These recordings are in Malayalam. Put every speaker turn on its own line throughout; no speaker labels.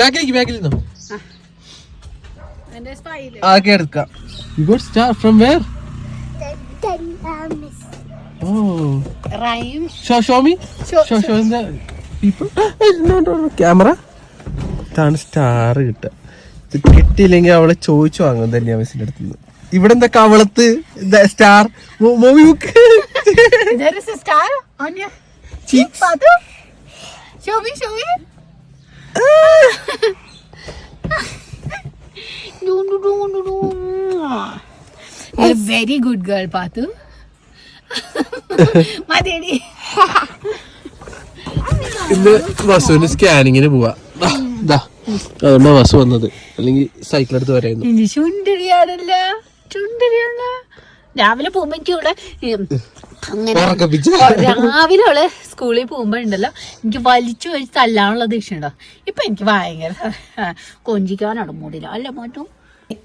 ബാക്കിലേക്ക് ബാക്കിൽ നിന്നോ ആകെ എടുക്കാം. You got star from where oh
rhyme
show show me show the people camera ഇതാണ് സ്റ്റാർ കിട്ടുക. ഇത് കിട്ടിയില്ലെങ്കിൽ അവളെ ചോദിച്ചു വാങ്ങും. തന്നെ മിസ്സിന്റെ അടുത്ത് നിന്ന്. ഇവിടെ എന്താ കവളത്ത് star movie book
star
Cheeks.
Show me, show me. Very good girl, Patu. മതിയടി.
ഇന്ന് വസുവിന് സ്കാനിങ്ങിന് പോവാ. അതുകൊണ്ടാ വസു വന്നത്. അല്ലെങ്കിൽ സൈക്കിൾ എടുത്ത് വരായിരുന്നു
ചുണ്ടരിയാണല്ല. ചുണ്ടരിയാണല്ല. രാവിലെ പോകുമ്പോ ഇവിടെ രാവിലെ അവൾ സ്കൂളിൽ പോകുമ്പോ ഉണ്ടല്ലോ എനിക്ക് വലിച്ചു വലിച്ച് തല്ലാനുള്ള ദേഷ്യമുണ്ടോ ഇപ്പൊ എനിക്ക് ഭയങ്കര കൊഞ്ചിക്കാനാണ് മൂടില്ല അല്ല മാറ്റു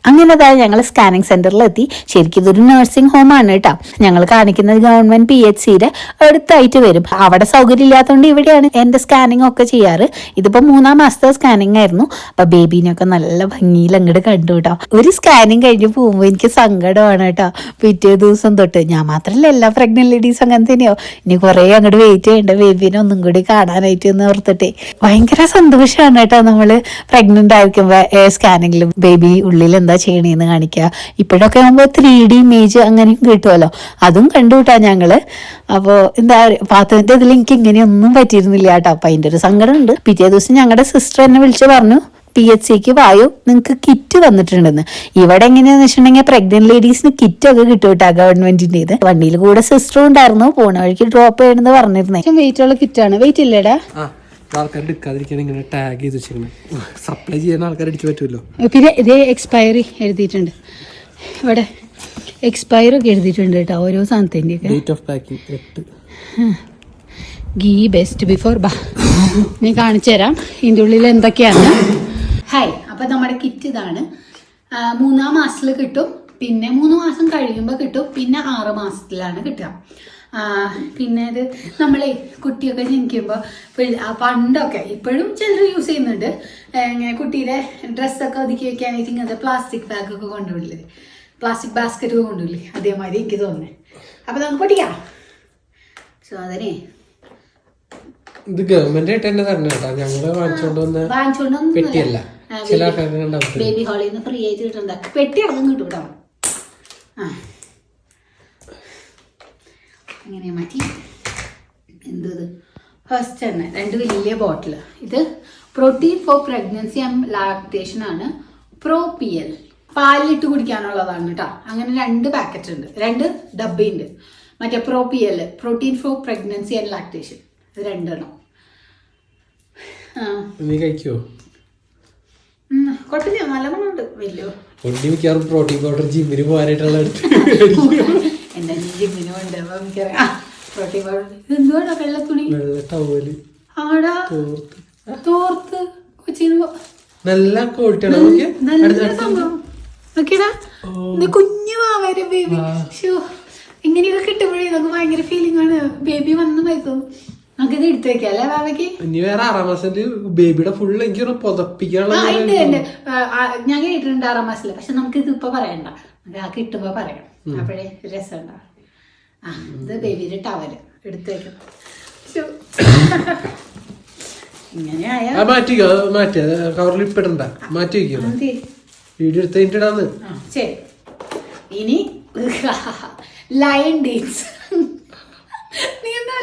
അങ്ങനെ അതായത് ഞങ്ങൾ സ്കാനിങ് സെന്ററിൽ എത്തി ശരിക്കും ഇതൊരു നഴ്സിംഗ് ഹോം ആണ് കേട്ടോ ഞങ്ങൾ കാണിക്കുന്നത് ഗവൺമെന്റ് പി എച്ച് സിയുടെ അടുത്തായിട്ട് വരും. അവിടെ സൗകര്യം ഇല്ലാത്തതുകൊണ്ട് ഇവിടെയാണ് എന്റെ സ്കാനിങ് ഒക്കെ ചെയ്യാറ്. ഇതിപ്പോ മൂന്നാം മാസത്തെ സ്കാനിങ് ആയിരുന്നു. അപ്പൊ ബേബീനെയൊക്കെ നല്ല ഭംഗിയിൽ അങ്ങോട്ട് കണ്ടു കേട്ടോ ഒരു സ്കാനിങ് കഴിഞ്ഞ് പോകുമ്പോൾ എനിക്ക് സങ്കടമാണ് കേട്ടോ പിറ്റേ ദിവസം തൊട്ട്. ഞാൻ മാത്രമല്ല എല്ലാ പ്രഗ്നന്റ് ലേഡീസും അങ്ങനെ തന്നെയോ? ഇനി കുറെ അങ്ങോട്ട് വെയിറ്റ് ചെയ്യണ്ട. ബേബീനെ ഒന്നും കൂടി കാണാനായിട്ട് എന്ന് ഓർത്തിട്ടേ. ഭയങ്കര സന്തോഷമാണ് കേട്ടോ നമ്മൾ പ്രഗ്നന്റ് ആയിരിക്കുമ്പോ സ്കാനിങ്ങിലും ബേബി ഉള്ളിൽ എന്താ ചെയ്യണേന്ന് കാണിക്കുക ഇപ്പോഴൊക്കെ ആകുമ്പോൾ ത്രീ ഡി ഇമേജ് അങ്ങനെയും കിട്ടുമല്ലോ അതും കണ്ടു കേട്ടാ ഞങ്ങൾ. അപ്പോൾ എന്താ പറയുക പാത്രത്തിന്റെ ഇതിൽ എനിക്ക് ഇങ്ങനെയൊന്നും പറ്റിയിരുന്നില്ല കേട്ടോ അപ്പം അതിന്റെ ഒരു സങ്കടം ഉണ്ട്. പിറ്റേ ദിവസം ഞങ്ങളുടെ സിസ്റ്റർ എന്നെ വിളിച്ച് പറഞ്ഞു പി എച്ച് സിക്ക് വായു നിങ്ങൾക്ക് കിറ്റ് വന്നിട്ടുണ്ടെന്ന്. ഇവിടെ എങ്ങനെയാന്ന് വെച്ചിട്ടുണ്ടെങ്കിൽ പ്രഗ്നന്റ് ലേഡീസിന് കിറ്റ് ഒക്കെ കിട്ടും കേട്ടോ ഗവൺമെന്റിന്റെ ഇത് വണ്ടിയിൽ കൂടെ സിസ്റ്ററും ഉണ്ടായിരുന്നു. പോണ വഴിക്ക് ഡ്രോപ്പ് ചെയ്യണമെന്ന് പറഞ്ഞിരുന്നേ. വെയിറ്റ് ഉള്ള കിറ്റാണ് വെയിറ്റ് ഇല്ലേടാ?
ആ. ആൾക്കാർ എടുക്കാതിരിക്കാൻ ഇങ്ങനെ ടാഗ് ചെയ്ത് വെച്ചിരിക്കുന്നത് സപ്ലൈ ചെയ്യാൻ ആൾക്കാർ അടിച്ചു പറ്റുമല്ലോ
പിന്നെ ഇതേ എക്സ്പയറി എഴുതിയിട്ടുണ്ട്. ഇവിടെ എക്സ്പയർ ഒക്കെ എഴുതിയിട്ടുണ്ട് കേട്ടോ ഓരോ സാധനത്തിന്റെ
ഡേറ്റ് ഓഫ് പാക്കിംഗ് എട്ട്.
ഗീ ബെസ്റ്റ് ബിഫോർ ബാ. ഞാൻ കാണിച്ചു തരാം ഇതിന്റെ ഉള്ളിൽ എന്തൊക്കെയാണ്. ഹായ് അപ്പം നമ്മുടെ കിറ്റ് ഇതാണ്. മൂന്നാം മാസത്തിൽ കിട്ടും പിന്നെ മൂന്ന് മാസം കഴിയുമ്പോൾ കിട്ടും പിന്നെ ആറ് മാസത്തിലാണ് കിട്ടുക. പിന്നെ ഇത് നമ്മളെ കുട്ടിയൊക്കെ ജനിക്കുമ്പോൾ പണ്ടൊക്കെ ഇപ്പോഴും ചിലർ യൂസ് ചെയ്യുന്നുണ്ട്. ഇങ്ങനെ കുട്ടിയുടെ ഡ്രസ്സൊക്കെ ഒതുക്കി വെക്കാനായിട്ട് ഇങ്ങനത്തെ പ്ലാസ്റ്റിക് ബാഗൊക്കെ കൊണ്ടുപോയില്ലേ പ്ലാസ്റ്റിക് ബാസ്ക്കറ്റ് ഒക്കെ കൊണ്ടുപോയില്ലേ അതേമാതിരി എനിക്ക് തോന്നുന്നത് അപ്പം നമുക്ക് പൊട്ടിക്കാം സോ അതിനെ.
ഇത് ഗവൺമെന്റ് ആയിട്ട് തന്നെ തരണം കേട്ടോ ഞങ്ങൾ വാങ്ങിച്ചോണ്ട് വന്ന പെട്ടിയല്ല. ചില
ബേബി ഹാളിൽ നിന്ന് ഫ്രീ ആയിട്ട് കിട്ടുന്ന പെട്ടി അടക്കം കിട്ടും കേട്ടോ ആ. അങ്ങനെ മാറ്റി. എന്തത് ഫസ്റ്റ് തന്നെ രണ്ട് വലിയ ബോട്ടിൽ ഇത് protein for pregnancy and lactation ആണ്. പ്രോ പി എൽ പാലിലിട്ട് കുടിക്കാനുള്ളതാണ് കേട്ടോ അങ്ങനെ രണ്ട് പാക്കറ്റ് ഉണ്ട്. രണ്ട് ഡബ്ബയുണ്ട്. മറ്റേ pro P L protein for pregnancy and lactation ഇത് രണ്ടെണ്ണം.
നീ കഴിക്കോ
കൊട്ടില്ല നല്ല മണമുണ്ട് വലിയ.
പ്രോട്ടീൻ പൗഡർ ജിമ്മിന് പോകാനായിട്ടുള്ള എടുത്ത്
എന്റെ ജിമ്മിനും ഉണ്ട്. അപ്പൊ എനിക്കറിയാം പ്രോട്ടീൻ പൗഡർ ഇതെന്തുവാടാ വെള്ള തുണി?
വെള്ള ടവൽ
ആടാ
തോർത്ത്.
തോർത്ത് കൊച്ചിന്
നല്ല ക്വാളിറ്റിയാണ് നോക്കിയേ.
നല്ല സംഭവം. നോക്കിയടാ ഇത് കുഞ്ഞു മാവരെ ബേബി ഷോ ഇങ്ങനെയൊക്കെ കിട്ടുമ്പോഴേ നമുക്ക് ഭയങ്കര ഫീലിംഗ് ആണ്. ബേബി വന്ന നമുക്ക് നമുക്കിത് എടുത്തു വെക്കാം അല്ലേ ബാബയ്ക്ക്
ഇനി വേറെ ആറാം മാസത്തിൽ ബേബിയുടെ ഫുള്ള് എനിക്ക് പുതപ്പിക്കാനുള്ള
ഞാൻ കേട്ടിട്ടുണ്ട് ആറാം മാസത്തിൽ പക്ഷെ നമുക്ക് ഇത് ഇപ്പൊ പറയണ്ട. നമുക്ക് ആ കിട്ടുമ്പോ പറയാം. അപ്പോഴേ രസം ഉണ്ടാവും ആ ഇത് ബേബിയുടെ ടവൽ എടുത്തു വെക്കാം. ശ്ശോ. ഇങ്ങനെ ആയാ
മാറ്റിക്കോ മാറ്റി. കവറിൽ ഇപ്പിടണ്ട. മാറ്റി വെക്കോ.
മതി.
വീഡിയോ എടുത്ത് കഴിഞ്ഞിട്ടാന്ന്
ശരി. ഇനി ലൈൻ ഡേറ്റ്സ് നീ എന്താ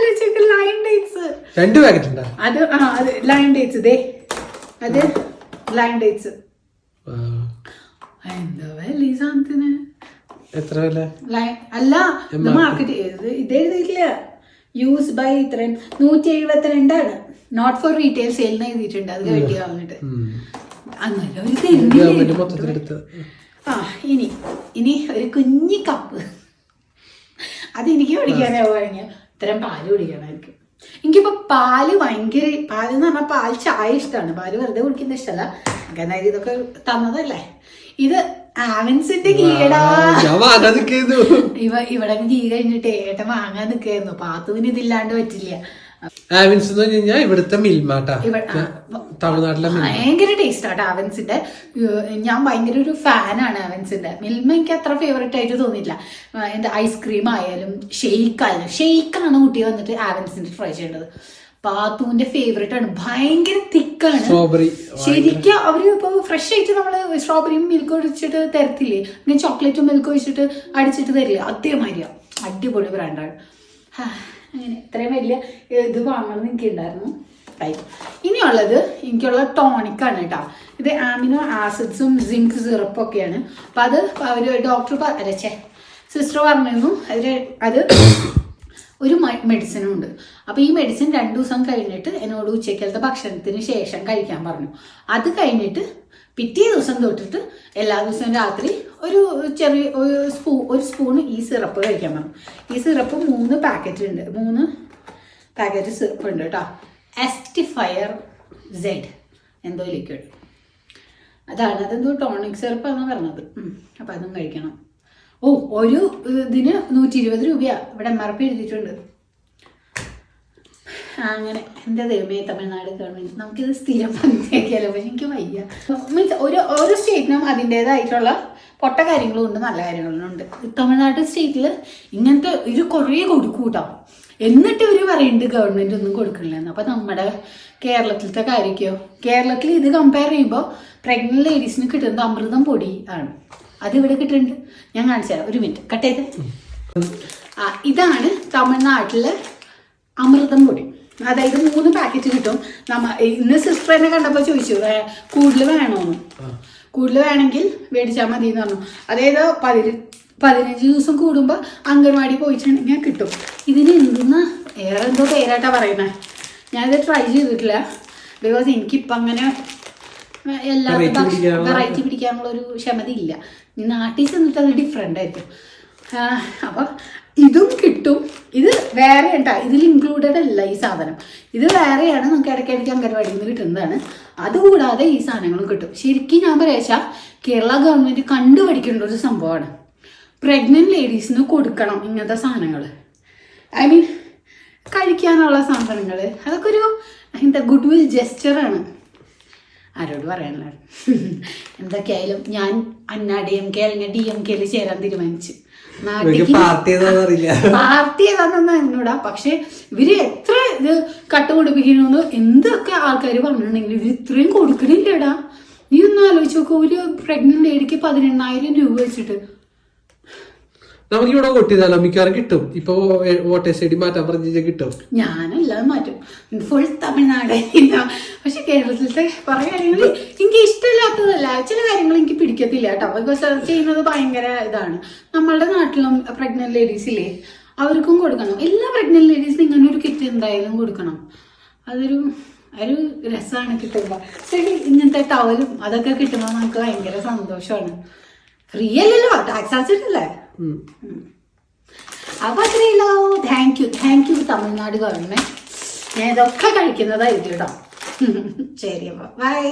ലൈൻ ഡേറ്റ്സ്
രണ്ട് പാക്കറ്റ് ഉണ്ടാ?
അത് ആ അത് ലൈൻ ഡേറ്റ്സ് ദേ അത് ലയൺ ഡേറ്റ്സ് എന്താ വില ഈ സാധനത്തിന്
എത്ര വില?
അല്ല മാർക്കറ്റ് ഇത് എഴുതിയിട്ടില്ല. യൂസ് ബൈ ഇത്ര നൂറ്റി എഴുപത്തിരണ്ടാണ് നോട്ട് ഫോർ റീറ്റെയിൽ സെയിൽ എഴുതിയിട്ടുണ്ട്. അത് കേട്ടി വന്നിട്ട്
മൊത്തത്തിലെടുത്ത്
ആ ഇനി ഇനി ഒരു കുഞ്ഞി കപ്പ് അത് എനിക്ക് കുടിക്കാനേ കഴിഞ്ഞ ഇത്തരം പാൽ കുടിക്കണമായിരിക്കും എനിക്കിപ്പോ പാൽ ഭയങ്കര പാൽ എന്ന് പറഞ്ഞാൽ പാൽ ചായ ഇഷ്ടമാണ്. പാൽ വെറുതെ കുടിക്കുന്ന ഇഷ്ടമല്ല അങ്ങനെ ഇതൊക്കെ തന്നതല്ലേ? ഇത് ആവൻസിന്റെ ഇവ ഇവിടെ ഗീ കഴിഞ്ഞിട്ട് ഏട്ടൻ വാങ്ങാൻ നിക്കായിരുന്നു പാത്തുവിന് ഇതില്ലാണ്ട് പറ്റില്ല.
ആവിൻസ് എന്ന് പറഞ്ഞു കഴിഞ്ഞാൽ ഇവിടുത്തെ മിൽമാട്ടാ. തമിഴ്നാട്ടിലെ
ഭയങ്കര ടേസ്റ്റ് ആട്ടോ അവൻസിന്റെ ഞാൻ ഭയങ്കര ഒരു ഫാനാണ് അവൻസിന്റെ മിൽമ എനിക്ക് അത്ര ഫേവറേറ്റ് ആയിട്ട് തോന്നിയില്ല എന്താ ഐസ്ക്രീം ആയാലും ഷെയ്ക്ക് ആയാലും ഷെയ്ക്കാണ് കുട്ടി വന്നിട്ട് ആവൻസിന്റെ ട്രൈ ചെയ്യേണ്ടത്. പാത്തുവിന്റെ ഫേവറേറ്റ് ആണ്. ഭയങ്കര തിക്കാണ്.
സ്ട്രോബെറി
ശരിക്കും അവർ ഇപ്പൊ ഫ്രഷ് ആയിട്ട് നമ്മൾ സ്ട്രോബെറിയും മിൽക്ക് ഒഴിച്ചിട്ട് തരത്തില്ലേ? പിന്നെ ചോക്ലേറ്റും മിൽക്ക് ഒഴിച്ചിട്ട് അടിച്ചിട്ട് തരില്ലേ? അതേമാതിരിയാ. അടിപൊളി ബ്രാൻഡാണ് അങ്ങനെ ഇത്രയും വലിയ ഇത് വാങ്ങണം എനിക്ക് ഉണ്ടായിരുന്നു ഇനിയുള്ളത് എനിക്കുള്ള ടോണിക്കാണ് കേട്ടോ. ഇത് ആമിനോ ആസിഡ്സും സിങ്ക് സിറപ്പും ഒക്കെയാണ്. അപ്പൊ അത് അവർ ഡോക്ടർ അരച്ചേ സിസ്റ്റർ പറഞ്ഞിരുന്നു. അതിൽ അത് ഒരു മെഡിസിനും ഉണ്ട്. അപ്പോൾ ഈ മെഡിസിൻ രണ്ട് ദിവസം കഴിഞ്ഞിട്ട് എന്നോട് ഉച്ചയ്ക്കലത്തെ ഭക്ഷണത്തിന് ശേഷം കഴിക്കാൻ പറഞ്ഞു. അത് കഴിഞ്ഞിട്ട് പിറ്റേ ദിവസം തൊട്ടിട്ട് എല്ലാ ദിവസവും രാത്രി ഒരു ചെറിയ ഒരു സ്പൂ ഒരു സ്പൂൺ ഈ സിറപ്പ് കഴിക്കാൻ പറഞ്ഞു. ഈ സിറപ്പ് മൂന്ന് പാക്കറ്റ് ഉണ്ട്. മൂന്ന് പാക്കറ്റ് സിറപ്പ് ഉണ്ട് കേട്ടോ. എസ്റ്റിഫയർ സെഡ് എന്തോ ലിക്വിഡ് അതാണ്. അതെന്തോ ടോണിക് സിറപ്പ് സിറപ്പാന്ന് പറഞ്ഞത്. അപ്പം അതും കഴിക്കണം. ഓ ഒരു ഇതിന് നൂറ്റി ഇരുപത് രൂപയാ. ഇവിടെ എം എഴുതിയിട്ടുണ്ട്. അങ്ങനെ എന്റെ ദൈവമേ തമിഴ്നാട് ഗവൺമെന്റ്. നമുക്കിത് സ്ഥിരം പങ്കുവയ്ക്കാലോ? പക്ഷെ എനിക്ക് വയ്യ. മീൻസ് ഒരു ഓരോ സ്റ്റേറ്റിനും അതിന്റെതായിട്ടുള്ള പൊട്ട കാര്യങ്ങളും ഉണ്ട് നല്ല കാര്യങ്ങളും ഉണ്ട്. തമിഴ്നാട് സ്റ്റേറ്റിൽ ഇങ്ങനത്തെ ഒരു കുറേ കൊടുക്കും കേട്ടോ എന്നിട്ട് ഇവർ പറയുന്നുണ്ട് ഗവൺമെന്റ് ഒന്നും കൊടുക്കണില്ലെന്ന്. അപ്പോൾ നമ്മുടെ കേരളത്തിലത്തെ കാര്യമൊക്കെയോ കേരളത്തിൽ ഇത് കമ്പയർ ചെയ്യുമ്പോൾ പ്രഗ്നന്റ് ലേഡീസിന് കിട്ടുന്നത് അമൃതം പൊടി ആണ്. അത് ഇവിടെ കിട്ടുന്നുണ്ട് ഞാൻ കാണിച്ചു തരാം. ഒരു മിനിറ്റ്. കട്ട് ചെയ്ത്. ആ ഇതാണ് തമിഴ്നാട്ടിലെ അമൃതം പൊടി. അതായത് മൂന്ന് പാക്കറ്റ് കിട്ടും. നമ്മ ഇന്ന് സിസ്റ്റർ എന്നെ കണ്ടപ്പോൾ ചോദിച്ചു "ഏ, കൂടുതൽ വേണമെന്ന് കൂടുതൽ വേണമെങ്കിൽ മേടിച്ചാൽ മതി എന്ന് പറഞ്ഞു. അതായത് പതിന പതിനഞ്ച് ദിവസം കൂടുമ്പോൾ അംഗൻവാടി പോയിട്ടുണ്ടെങ്കിൽ കിട്ടും. ഇതിന് എന്തെന്ന് വേറെ എന്തോ പേരായിട്ടാ പറയുന്നത് ഞാനിത് ട്രൈ ചെയ്തിട്ടില്ല. ബിക്കോസ് എനിക്കിപ്പം അങ്ങനെ എല്ലാ വെറൈറ്റി പിടിക്കാനുള്ള ഒരു ക്ഷമതയില്ല. നാട്ടിൽ ചെന്നിട്ട് അത് ഡിഫറെന്റ് ആയിരിക്കും. അപ്പം ഇതും കിട്ടും. ഇത് വേറെ ഉണ്ടാ ഇതിൽ ഇൻക്ലൂഡഡ് അല്ല ഈ സാധനം. ഇത് വേറെയാണ് നമുക്ക് ഇടയ്ക്കിടയ്ക്ക് അംഗൻവാടിയിൽ നിന്ന് കിട്ടുന്നതാണ്. അതുകൂടാതെ ഈ സാധനങ്ങളും കിട്ടും. ശരിക്കും ഞാൻ പറയാച്ചാൽ കേരള ഗവൺമെന്റ് കണ്ടുപഠിക്കേണ്ട ഒരു സംഭവമാണ്. പ്രഗ്നന്റ് ലേഡീസിന് കൊടുക്കണം ഇങ്ങനത്തെ സാധനങ്ങൾ ഐ മീൻ കഴിക്കാനുള്ള സാധനങ്ങൾ അതൊക്കെ ഒരു എന്താ ഗുഡ് വിൽ ജെസ്റ്ററാണ് ആരോട് പറയാനുള്ള എന്തൊക്കെയായാലും ഞാൻ അന്നാ ഡി എം കെ അല്ലെങ്കിൽ ഡി എം കെയിൽ ചേരാൻ തീരുമാനിച്ചു.
പാർട്ടി ഏതാണെന്ന്
എന്നോടാ. പക്ഷെ ഇവർ എത്ര ഇത് കട്ട് കൊടുപ്പിക്കണമെന്ന് എന്തൊക്കെ ആൾക്കാർ പറഞ്ഞിട്ടുണ്ടെങ്കിലും ഇവർ ഇത്രയും കൊടുക്കണില്ലടാ. നീ ഒന്ന് ആലോചിച്ച് നോക്കൂ. ഒരു പ്രഗ്നന്റ് ലേഡിക്ക് പതിനെണ്ണായിരം രൂപ വെച്ചിട്ട്.
നമുക്ക് ഇവിടെ വോട്ട് ചെയ്താലോ മിക്കവാറും കിട്ടും. ഇപ്പൊ വോട്ടേഴ്സ് ഐ ഡി മാറ്റാൻ പറഞ്ഞു കിട്ടും.
ഞാനെല്ലാം മാറ്റും ഫുൾ തമിഴ്നാട്. പക്ഷെ കേരളത്തിലത്തെ കുറെ കാര്യങ്ങൾ എനിക്ക് ഇഷ്ടമില്ലാത്തതല്ല. ചില കാര്യങ്ങൾ എനിക്ക് പിടിക്കത്തില്ല കേട്ടോ. ബിക്കോസ് ചെയ്യുന്നത് ഭയങ്കര ഇതാണ്. നമ്മളുടെ നാട്ടിലും പ്രഗ്നന്റ് ലേഡീസ് ഇല്ലേ അവർക്കും കൊടുക്കണം. എല്ലാ പ്രഗ്നന്റ് ലേഡീസിനും ഇങ്ങനെ ഒരു കിറ്റ് എന്തായാലും കൊടുക്കണം. അതൊരു ഒരു രസമാണ് കിട്ടുമ്പോൾ ശരി ഇങ്ങനത്തെ ടവലും അതൊക്കെ കിട്ടുമ്പോൾ നമുക്ക് ഭയങ്കര സന്തോഷമാണ്. ഫ്രീ അല്ലല്ലോ. ടാക്സ് അടച്ചിട്ടല്ലേ. അപ്പൊ അത്രയല്ലോ thank you thank you Tamil Nadu government ഞാൻ ഇതൊക്കെ കഴിക്കുന്നതായിരിക്കും കേട്ടോ ശരി അപ്പൊ. ബൈ